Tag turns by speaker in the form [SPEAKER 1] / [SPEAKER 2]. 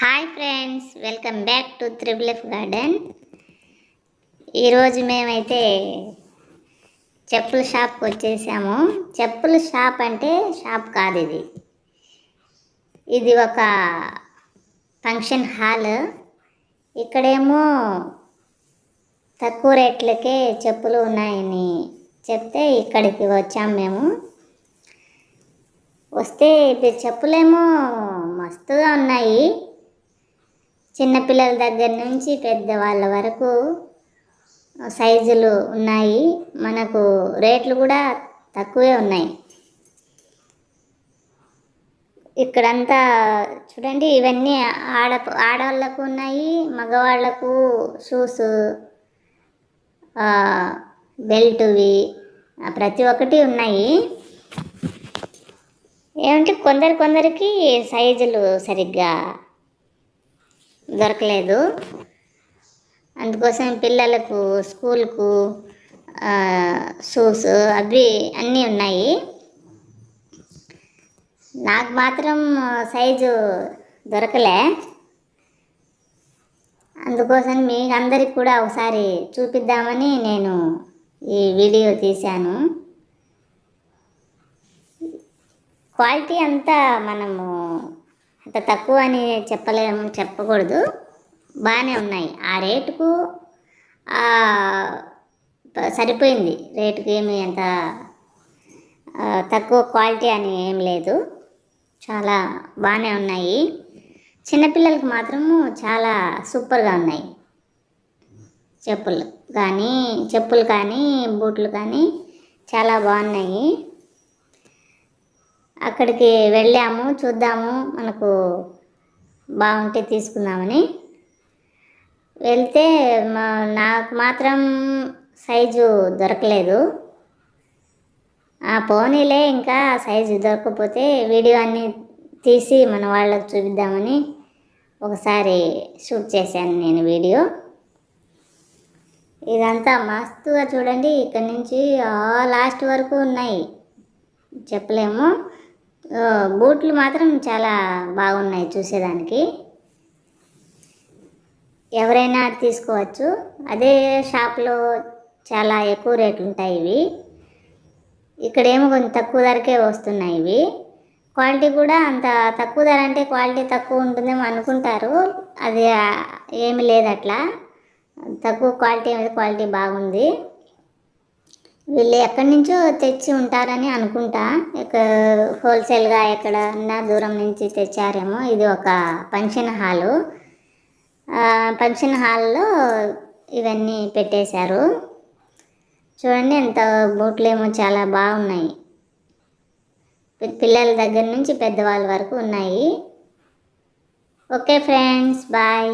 [SPEAKER 1] Hi friends welcome back to triple F garden ఈరోజు మేమైతే చెప్పుల షాప్కి వచ్చేసాము. చెప్పుల షాప్ అంటే షాప్ కాదు ఇది. ఇది ఒక ఫంక్షన్ హాల్ ఇక్కడేమో తక్కువ రేట్లకే చెప్పులు ఉన్నాయని చెప్తే ఇక్కడికి వచ్చాము మేము. వస్తే ఇది చెప్పులేమో మస్తుగా ఉన్నాయి. చిన్నపిల్లల దగ్గర నుంచి పెద్దవాళ్ళ వరకు సైజులు ఉన్నాయి. మనకు రేట్లు కూడా తక్కువే ఉన్నాయి. ఇక్కడంతా చూడండి ఇవన్నీ ఆడ ఆడవాళ్ళకు ఉన్నాయి మగవాళ్ళకు షూస్ బెల్ట్వి ప్రతి ఒక్కటి ఉన్నాయి. ఏమంటే కొందరు కొందరికి సైజులు సరిగ్గా దొరకలేదు. అందుకోసం పిల్లలకు స్కూల్కు షూస్ అవి అన్నీ ఉన్నాయి. నాకు మాత్రం సైజు దొరకలే. అందుకోసం మీకు అందరికి కూడా ఒకసారి చూపిద్దామని నేను ఈ వీడియో తీశాను. క్వాలిటీ అంతా మనము అంత తక్కువ అని చెప్పలేము చెప్పకూడదు. బాగానే ఉన్నాయి. ఆ రేటుకు సరిపోయింది. రేటుకి ఏమి అంత తక్కువ క్వాలిటీ అని ఏం లేదు. చాలా బాగానే ఉన్నాయి. చిన్నపిల్లలకు మాత్రము చాలా సూపర్గా ఉన్నాయి. చెప్పులు కానీ చెప్పులు కానీ బూట్లు కానీ చాలా బాగున్నాయి. అక్కడికి వెళ్ళాము చూద్దాము మనకు బాగుంటే తీసుకుందామని. వెళ్తే మా నాకు మాత్రం సైజు దొరకలేదు. ఆ పోనీలే ఇంకా సైజు దొరకకపోతే వీడియో అన్నీ తీసి మన వాళ్ళకి చూపిద్దామని ఒకసారి షూట్ చేశాను నేను వీడియో. ఇదంతా మస్తుగా చూడండి ఇక్కడ నుంచి లాస్ట్ వరకు ఉన్నాయి. చెప్పలేము. బూట్లు మాత్రం చాలా బాగున్నాయి చూసేదానికి. ఎవరైనా తీసుకోవచ్చు. అదే షాప్లో చాలా ఎక్కువ రేట్లు ఉంటాయి ఇవి. ఇక్కడేమో కొంచెం తక్కువ ధరకే వస్తున్నాయి ఇవి. క్వాలిటీ కూడా అంత తక్కువ ధర అంటే క్వాలిటీ తక్కువ ఉంటుందేమో అనుకుంటారు. అది ఏమి లేదు అట్లా తక్కువ క్వాలిటీ క్వాలిటీ బాగుంది. వీళ్ళు ఎక్కడి నుంచో తెచ్చి ఉంటారని అనుకుంటా. హోల్సేల్గా ఎక్కడన్నా దూరం నుంచి తెచ్చారేమో. ఇది ఒక ఫంక్షన్ హాలు. ఫంక్షన్ హాల్లో ఇవన్నీ పెట్టేశారు. చూడండి ఎంత బూట్లు ఏమో చాలా బాగున్నాయి. పిల్లల దగ్గర నుంచి పెద్దవాళ్ళ వరకు ఉన్నాయి. Okay friends bye.